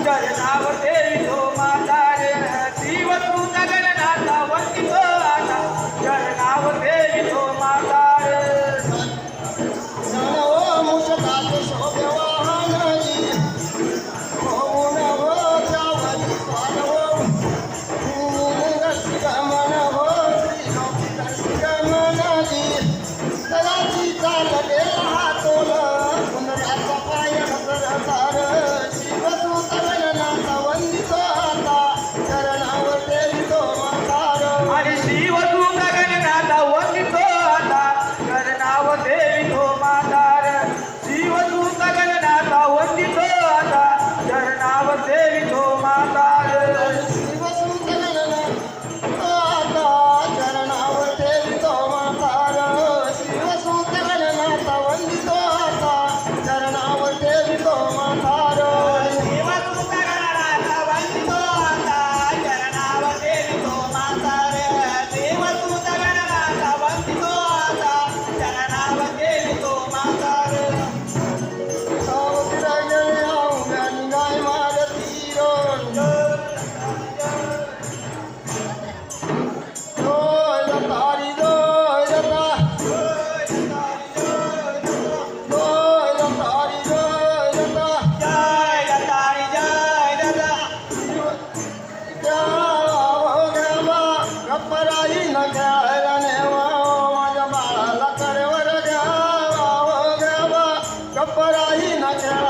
સમજાય આ વર્ષે por aí naquela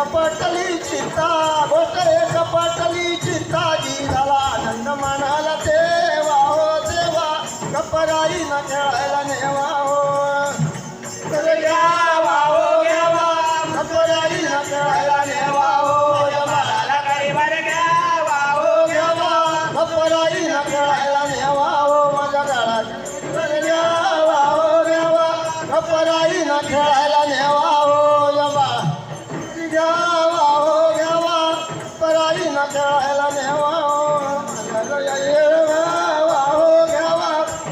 कपटली चिंता बोट कपटली पटली चिंता झाला आनंद म्हणाला देवा हो देवा कपराई न खेळायला नेवा हो. तर घ्यावा हो घ्यावा कपराई नेवा हो. घ्यावा हो घ्यावा कपराई न खेळायला नेवा हो. माझ्या काळात तर घ्यावा हो घ्यावा कपराई न खेळायला नेवा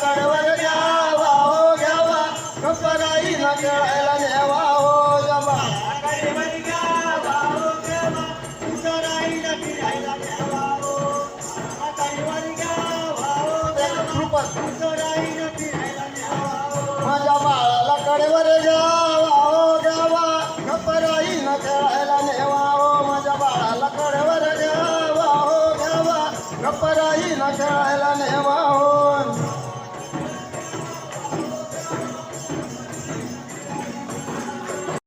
कडवर घ्यावा हो घ्यावा कपराई ना खेळायला नेवा हो या माझ्या बाळाला कडेवर घ्यावा हो घ्यावा खेळायला नेवा हो. माझ्या बाळाला कडेवर घ्यावा हो घ्यावा खेळायला